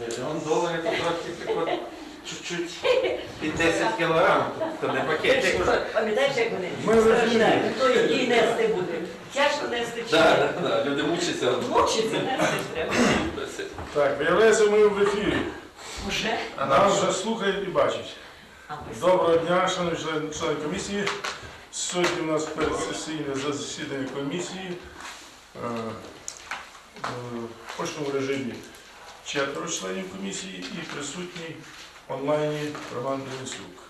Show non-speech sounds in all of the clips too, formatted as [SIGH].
Мільйон доларів то трохи чуть-чуть під 10 кілограм, то не пакетик. Пам'ятаєш, як вони Ми страждають, хто який нести буде. Тяжко нести чи Так, так, люди мучаться. Мучиться нести треба. Так, виявляється, ми в ефірі. Уже? А Нас нам вже слухають і бачать. А Доброго дня, шановні члени, члени комісії. Сьогодні у нас передсесійне засідання комісії. Е, е, В очному режимі четверо членів комісії і присутній онлайні Роман Денисюк.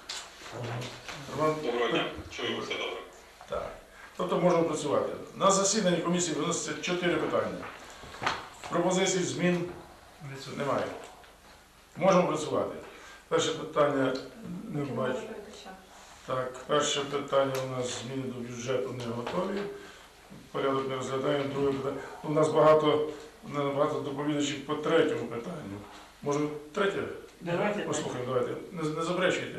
Роман, Доброго дня, чую, все добре. Так. Тобто можемо працювати. На засіданні комісії виноситься чотири питання. Пропозицій змін немає. Можемо працювати. Перше питання не бачу. Так, перше питання у нас зміни до бюджету не готові. Порядок не розглядаємо. Друге питання. У нас багато, багато доповідачів по третьому питанню. Може, третє? Давайте Послухаємо, давайте. Не, не заперечуйте.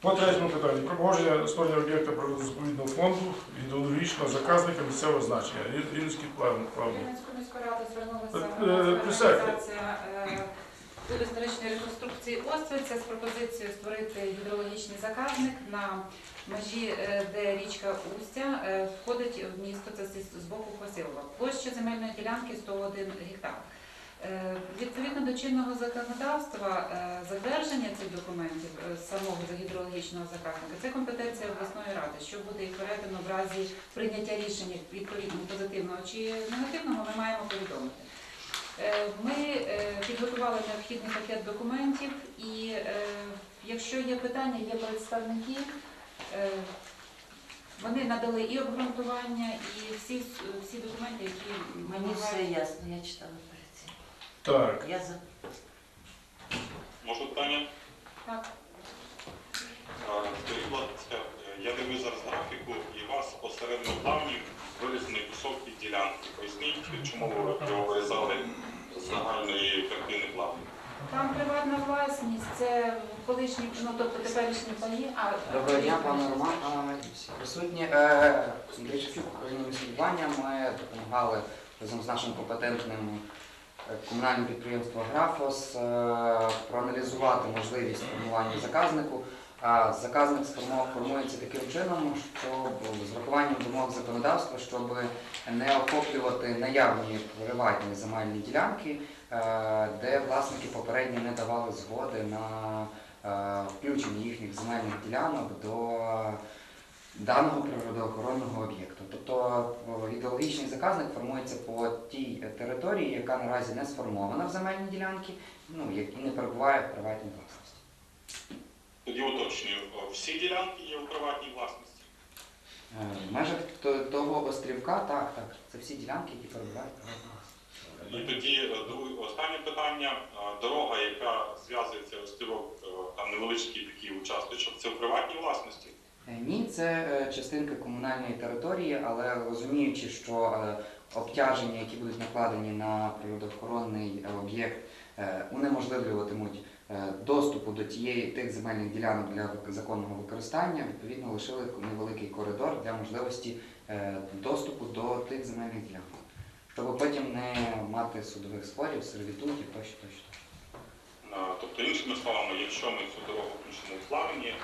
По третьому питанню. Про погодження створення об'єкта природозаповідного фонду ідеологічного заказника місцевого значення. Рі- Рівненський план. план. Рівненську міську раду звернулася присядьте. організація е, Фонду історичної реконструкції Остриця з пропозицією створити гідрологічний заказник на межі, е, де річка Устя е, входить в місто, це з боку Косилова. Площа земельної ділянки 101 гектар. Е, Відповідно до чинного законодавства, затвердження цих документів самого гідрологічного заказника це компетенція обласної ради, що буде і передано в разі прийняття рішення відповідно позитивного чи негативного, ми маємо повідомити. Е, Ми е, підготували необхідний пакет документів, і е, якщо є питання, є представники. Вони надали і обґрунтування, і всі, всі документи, які Мені все ясно, я читала перед цим. Так. Я за. Може питання? Так. Скажіть, будь ласка, я дивлюсь зараз графіку, і вас посередньо плавні вирізаний кусок від ділянки. Поясніть, чому ви його загальної картини плавні? Там приватна власність, це колишні, ну тобто теперішні паї. А, Доброго дня, пане Роман, а, всі присутні. Е, Андрій Шевчук, управління містобудування. Ми допомагали разом з нашим компетентним е, комунальним підприємством Графос е, проаналізувати можливість формування заказнику. А Заказник формується таким чином, щоб з врахуванням вимог законодавства, щоб не охоплювати наявні приватні земельні ділянки, е, де власники попередньо не давали згоди на е, включення їхніх земельних ділянок до даного природоохоронного об'єкту. Тобто е, ідеологічний заказник формується по тій території, яка наразі не сформована в земельні ділянки, ну і не перебуває в приватній власності. Тоді уточнюю, е, всі ділянки є у приватній власності. Е, В межах того острівка, так, так, це всі ділянки, які перебувають. І тоді е, друге, останнє питання. Дорога, яка зв'язується острівок, там невеличкий такий участочок, це в приватній власності. Ні, це частинка комунальної території, але розуміючи, що обтяження, які будуть накладені на природоохоронний об'єкт, унеможливлюватимуть доступу до тієї тих земельних ділянок для законного використання, відповідно лишили невеликий коридор для можливості е, доступу до тих земельних ділянок, щоб потім не мати судових спорів, сервітутів тощо, тощо. Е, Тобто, іншими словами, якщо ми цю дорогу включимо у плавні, е,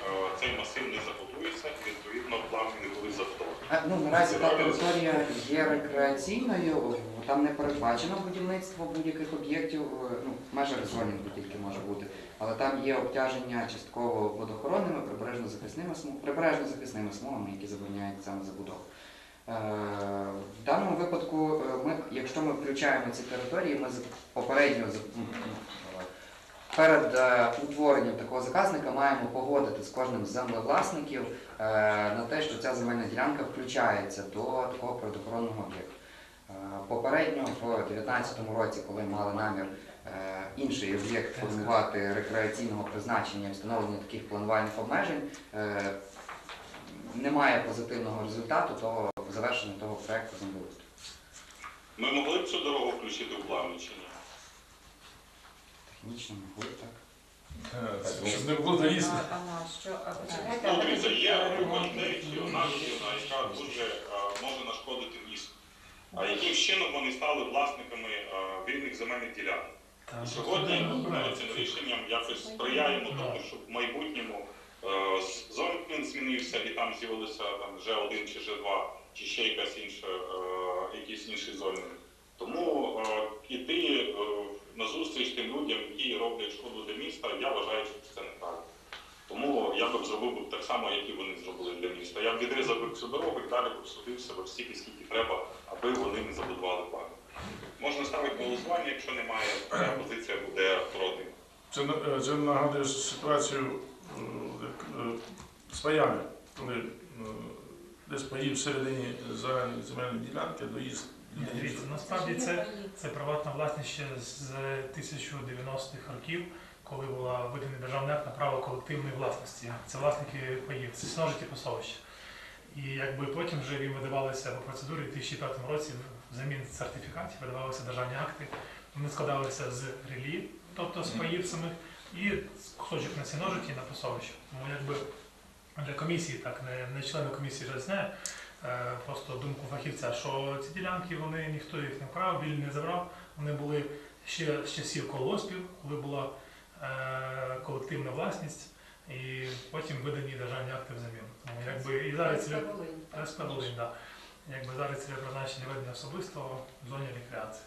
цей масив не забудується, і відповідно плавні не будуть забудовані. Е, Ну, наразі та територія є рекреаційною, там не передбачено будівництво будь-яких об'єктів, е, ну, в межах зонінгу тільки може бути, але там є обтяження частково водоохоронними, прибережно-захисними прибережно-захисними смугами, які забороняють саме забудову. Е, В даному випадку, е, ми, якщо ми включаємо ці території, ми попередньо м, е, перед утворенням такого заказника маємо погодити з кожним з землевласників на те, що ця земельна ділянка включається до такого природоохоронного об'єкту. Попередньо в 2019 році, коли мали намір е, інший об'єкт формувати рекреаційного призначення і встановлення таких планувальних обмежень, е, немає позитивного результату того завершення того проекту землеустрою. Ми могли б цю дорогу включити у плавні чи ні? Технічно могли так. Е, Щоб не було почекайте, Ну, є чи одна яка дуже е, може нашкодити місту. А яким чином вони стали власниками е, вільних земельних ділянок? І сьогодні ми цим рішенням якось сприяємо тому, щоб в майбутньому е, змінився і там з'явилося там вже один чи вже два, чи ще якась інша, е, якийсь інший зони. Тому е, іти е, на зустріч тим людям, які роблять шкоду для міста, я вважаю, що це не так. Тому я би зробив би так само, як і вони зробили для міста. Я б відрізав би цю дорогу і далі б судив себе стільки, скільки треба, аби вони не забудували парк. Можна ставити голосування, якщо немає, моя позиція буде проти. Це, е, це нагадує ситуацію е, як, е, з паями, коли десь паї всередині загальної земельної ділянки доїзд. Дивіться, насправді це, це приватна власність ще з 1090-х років, коли була виданий державний акт на право колективної власності. Це власники паїв, це сіножиті пасовища. І якби потім вже їм видавалися по процедурі в 2005 році взамін сертифікатів видавалися державні акти. Вони складалися з релі, тобто з паїв самих, і кусочок на сіножиті на пасовищі. Тому якби для комісії, так, не, не члени комісії вже знає, е, просто думку фахівця, що ці ділянки вони ніхто їх не вкрав, біль не забрав. Вони були ще з часів колоспів, коли була колективна власність, і потім видані державні акти взамін. Тому якби і зараз Волинь, да. Якби зараз ціле призначення ведення особистого в зоні рекреації.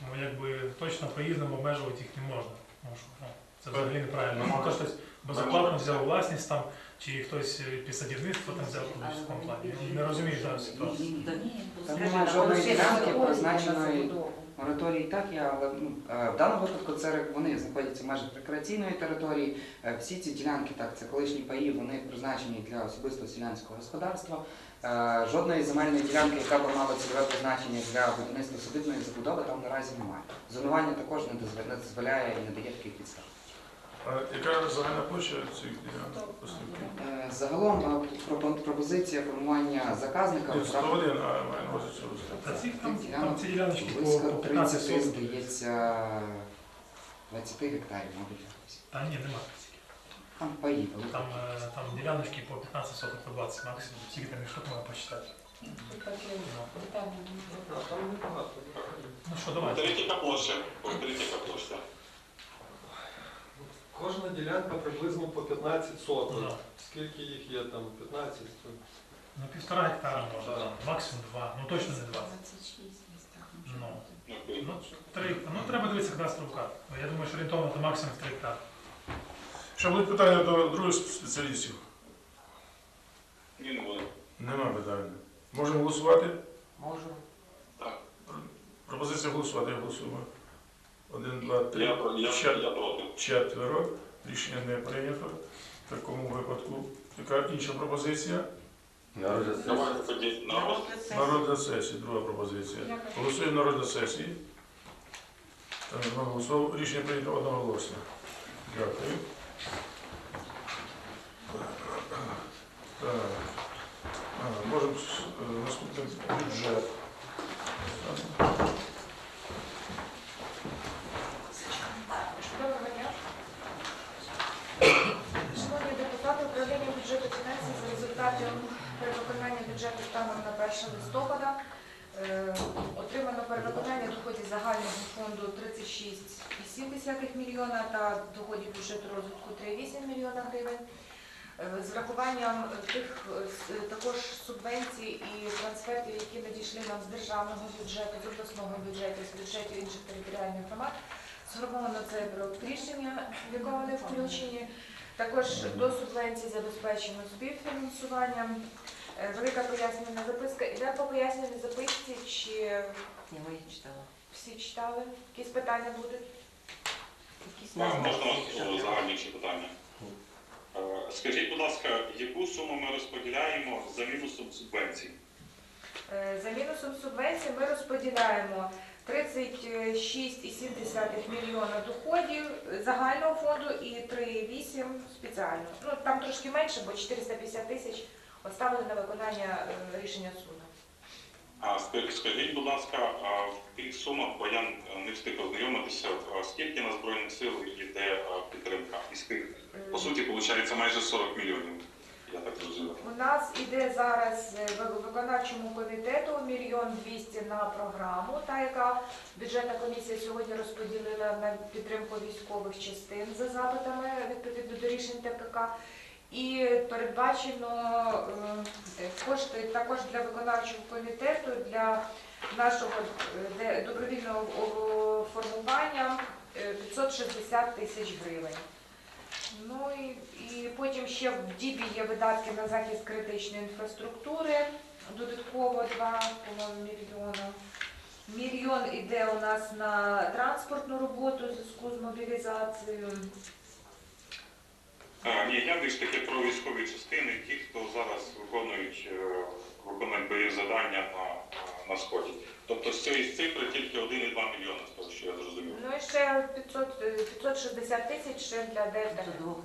Тому якби точно проїздом обмежувати їх не можна. Тому що ну, це взагалі неправильно. Ну, то хтось безоплатно взяв власність там, чи хтось е, під там взяв в такому плані. Не розумію зараз ситуацію. Там немає жодної ділянки призначеної мораторій так є, але ну, е, в даному випадку це вони знаходяться в межах рекреаційної території. Е, Всі ці ділянки, так, це колишні паї, вони призначені для особистого селянського господарства. Е, Жодної земельної ділянки, яка б мала цільове призначення для будівництва судибної забудови, там наразі немає. Зонування також не дозволяє і не дає таких підстав. А яка загальна площа цих ділянок? Е, Загалом е, пропо- пропозиція формування заказника Ні, 101, а маю на увазі цього. Ці там, там ці діляночки по, близько по 15 30, соток. здається, 20 гектарів, мабуть. якось. Та ні, нема. Там паї, Там, е, там діляночки по 15 соток, по 20 максимум. Скільки там їх можна посчитати. Ну що, давайте. Повторіть, площа? Яка площа? Кожна ділянка приблизно по 15 соток. Ну, Скільки їх є там? 15? ну півтора гектара може, там, максимум два, ну точно не два. Ну, Окей. ну, три, ну треба дивитися кадастрову карту. Ну, Я думаю, що орієнтовно то максимум в три гектари. Ще будуть питання до других спеціалістів? Ні, не буде. Нема питань. Можемо голосувати? Можу. Пропозиція голосувати, голосуємо. Один, два, три. Я, про- я, Чет- я проти. Четверо. Рішення не прийнято. В такому випадку. Яка інша пропозиція? Давайте тоді на роз- Народна сесія, друга пропозиція. Голосуємо народна сесії. Рішення прийнято одноголосно. Дякую. Так. А, можемо е, наступний бюджет. Доброго дня. Шановні депутати, управління бюджету фінансів за результатом перевиконання бюджету станом на 1 листопада е, отримано перевиконання доходів загального фонду 36,7 мільйона та доходів бюджету розвитку 3,8 мільйона гривень. Е, З врахуванням тих е, також субвенцій і трансфертів, які надійшли нам з державного бюджету, з обласного бюджету, з бюджетів інших територіальних громад, Сформовано цей проект рішення, в якому вони включені. Також до субвенції забезпечено співфінансуванням. Е, Велика пояснювальна записка. Іде по пояснювальній записці, чи Ні, ви їх читали. Всі читали? Якісь питання будуть? Якісь Можна назви. о, загальніші питання? Е, Скажіть, будь ласка, яку суму ми розподіляємо за мінусом субвенцій? Е, За мінусом субвенції ми розподіляємо 36,7 мільйона доходів загального фонду і 3,8 спеціально. Ну там трошки менше, бо 450 тисяч оставили на виконання е, рішення суду. А ска- скажіть, будь ласка, в тих сумах, бо я е, не встиг ознайомитися, скільки на Збройних сил йде підтримка із тих? По суті, виходить майже 40 мільйонів. Я так зрозумів. У нас іде зараз е, в виконавчому комітету мільйон двісті на програму, та яка бюджетна комісія сьогодні розподілила на підтримку військових частин за запитами відповідно до рішень ТКК. І передбачено е, кошти також для виконавчого комітету для нашого е, добровільного формування е, 560 тисяч гривень. Ну і, і потім ще в ДІБі є видатки на захист критичної інфраструктури, додатково 2, мільйона. Мільйон іде у нас на транспортну роботу в зв'язку з мобілізацією. А, ні, я більш таки про військові частини, ті, хто зараз виконують, е, виконують бойові завдання на, на сході. Тобто з цієї цифри тільки 1,2 мільйони, з того, що я зрозумів. Ну і ще 500, е, 560 тисяч ще для двох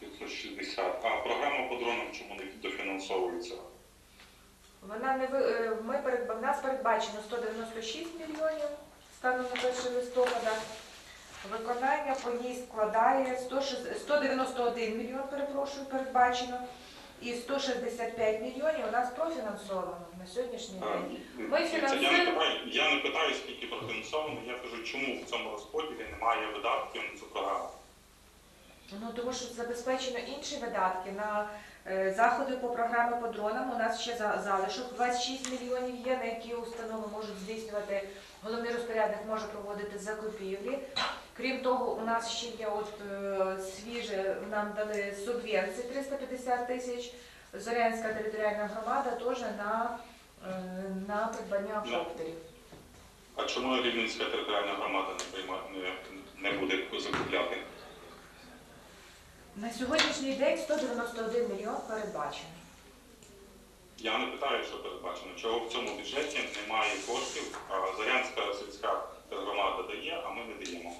560. А програма по дронам чому не дофінансовується? Вона не ви- е, ми перед в нас передбачено 196 мільйонів станом на 1 листопада. Виконання по ній складає 191 мільйон, перепрошую, передбачено. І 165 мільйонів у нас профінансовано на сьогоднішній день. Ми це я, не фінансуємо- питаю, я не питаю, скільки профінансовано, я кажу, чому в цьому розподілі немає видатків на цю програму. Ну тому що забезпечено інші видатки на е, заходи по програмі по дронам. У нас ще за залишок 26 мільйонів є, на які установи можуть здійснювати. Головний розпорядник може проводити закупівлі. Крім того, у нас ще є от е, свіже нам дали субвенції 350 тисяч. Зорянська територіальна громада теж на, е, на придбання Ну. коптерів. А чому Рівненська територіальна громада не прийма не, не буде закупляти? На сьогоднішній день 191 мільйон передбачено. Я не питаю, що передбачено. Чого в цьому бюджеті немає коштів, а Зарянська сільська громада дає, а ми не даємо.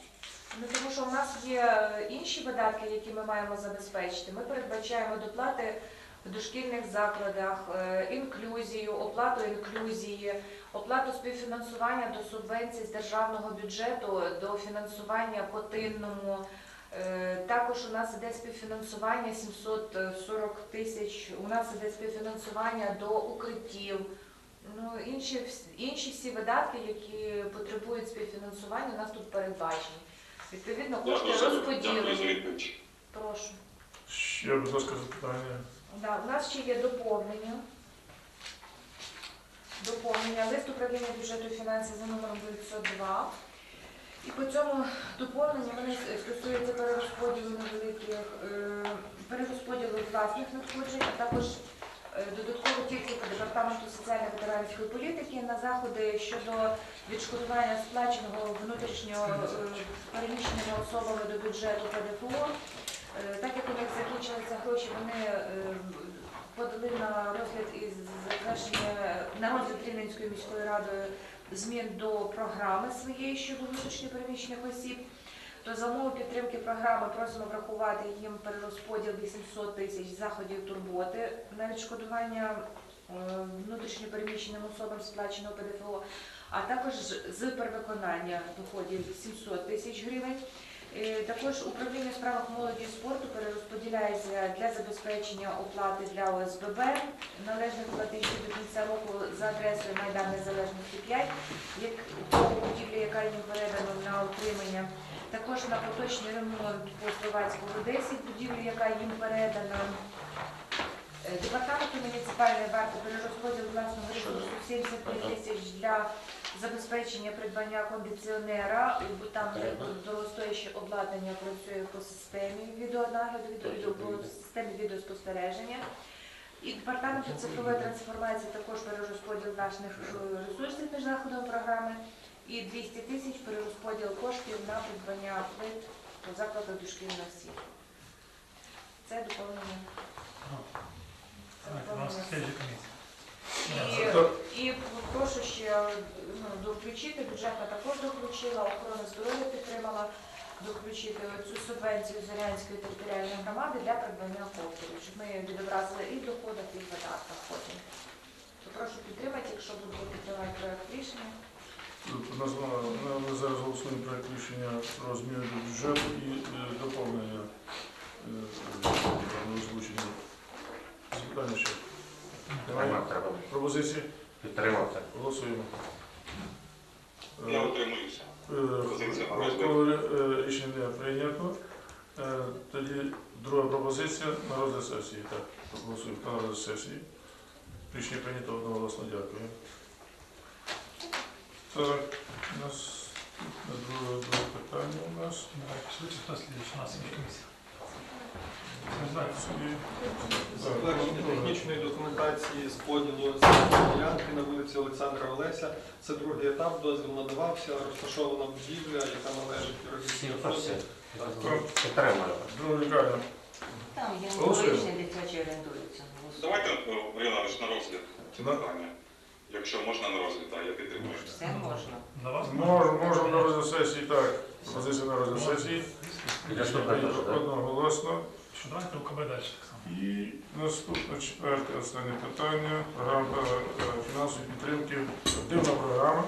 Ну тому що у нас є інші видатки, які ми маємо забезпечити. Ми передбачаємо доплати в дошкільних закладах, е, інклюзію, оплату інклюзії, оплату співфінансування до субвенцій з державного бюджету до фінансування по тинному. Е, Також у нас іде співфінансування 740 тисяч. У нас іде співфінансування до укриттів. Ну, інші, інші всі видатки, які потребують співфінансування, у нас тут передбачені. Відповідно, кошти Дякую за- Дякую за розподілені. відповідь. Прошу. Ще, будь ласка, запитання. Да, у нас ще є доповнення. Доповнення лист управління бюджету і фінансів за номером 902. І по цьому доповненню вони стосуються перерозподілу невеликих, е, перерозподілу власних надходжень, а також е, додатково тільки департаменту соціально-ветеранської політики на заходи щодо відшкодування сплаченого внутрішнього е, переміщеними особами до бюджету ПДФО. Е, Так як у них закінчилися гроші, вони подали на розгляд із затвердження на розгляд Рівненською міською радою змін до програми своєї щодо внутрішньопереміщених осіб. То за умови підтримки програми просимо врахувати їм перерозподіл 800 тисяч заходів турботи на відшкодування е, внутрішньопереміщеним особам сплаченого ПДФО, а також з перевиконання доходів 700 тисяч гривень. Е, Також управління у справах молоді і спорту перерозподіляється для забезпечення оплати для ОСББ належних платежів до кінця року за адресою Майдан Незалежності 5, як будівлі, яка їм передано на утримання. Також на поточний ремонт по Словацького 10 будівлі, яка їм передана. Е, Департаменту муніципальної варти перерозподіл власного ресурсу 75 тисяч для забезпечення придбання кондиціонера, бо там дорогостояще обладнання працює по системі відеонагляду, відео, по системі відеоспостереження. І департаменту цифрової трансформації також перерозподіл власних е, ресурсів між заходами програми і 200 тисяч перерозподіл коштів на придбання плит по закладу дошкільної освіти. Це доповнення. Так, у нас слідча комісія. І, і прошу ще ну, доключити, бюджетна також доключила, охорона здоров'я підтримала доключити цю субвенцію Зорянської територіальної громади для придбання коптерів, щоб ми відобразили і в доходах, і в видатках потім. То прошу підтримати, якщо будете підтримати проект рішення. Названо- Ми зараз голосуємо проект рішення про зміни до бюджету і е, доповнення. е, не. Запитання ще? Немає Підтримав треба. пропозиції? Підтримати. Голосуємо. Я Е, утримуюся. на розгляд. Рішення прийнято. Е, Тоді друга пропозиція на розгляд сесії. Так, голосуємо на розгляд сесії. Рішення прийнято одноголосно. Дякую. Так, у нас на друге, друге питання у нас. Швидше, хто слідуючий у нас є комісія. Затвердження технічної документації з поділу земельної ділянки на вулиці Олександра Олеся. Це другий етап, дозвіл надавався, розташована будівля, яка належить Всі юридичній особі. Підтримую. Друга лікарня. Там Голосуємо. гінекологічні дитячі орієнтуються. Давайте, е, на розгляд На- питання. Якщо можна на розгляд, так, я підтримую. Все можна. на вас Можемо, можемо на розгляд сесії, так. Пропозиція на розгляд сесії. Одноголосно. Що давайте УКБ далі так само. І наступне четверте останнє питання. Програма е, фінансової підтримки. Активна програма.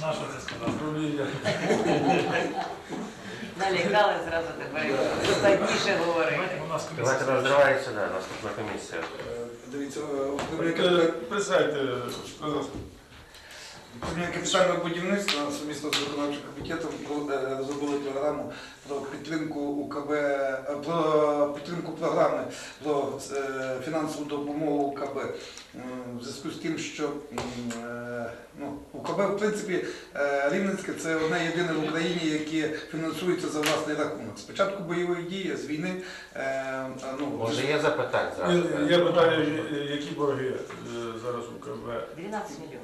Наша це сказав. Управління. Налякали зразу тепер складніше говорити. Давайте розривається, да, наступна комісія. Е, Дивіться, Представте, управління Присядьте, будь управління капітального будівництва сумісно з виконавчим комітетом е, розробили програму про підтримку УКБ, е, про підтримку програми про е, фінансову допомогу УКБ. В зв'язку з тим, що ну, УКБ, в принципі, Рівненське це одне єдине в Україні, яке фінансується за власний рахунок. Спочатку бойової дії, з війни. ну, Може є запитань зразу? Є- Є питання, які борги зараз у КБ? 12 мільйонів.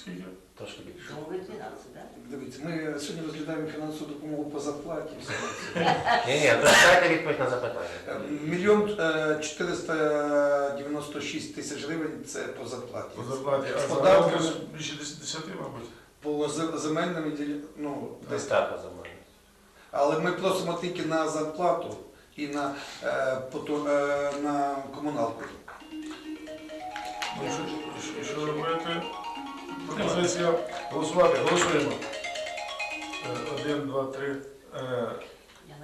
Скільки? Трошки більше. Тому ви 12, так? Дивіться, ми сьогодні розглядаємо фінансову допомогу по зарплаті. все. [LAUGHS] Ні, ні, дайте відповідь на запитання. Е, Мільйон е, 496 тисяч гривень це по зарплаті. По зарплаті. А Податки. більше 10, мабуть. По зе- земельним ділі- ну, десь. Достатньо за мене. Але ми просимо тільки на зарплату і на, е, пото- е, на комуналку. Ну, що, що, що робити? Пропозиція голосувати. Голосуємо. Е, Один, два, три. Е,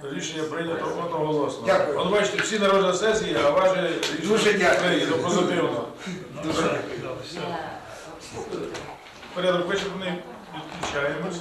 Рішення прийнято одноголосно. Дякую. От бачите, всі народні сесії, а ваше рішення прийнято позитивно. Порядок вичерпаний, відключаємось.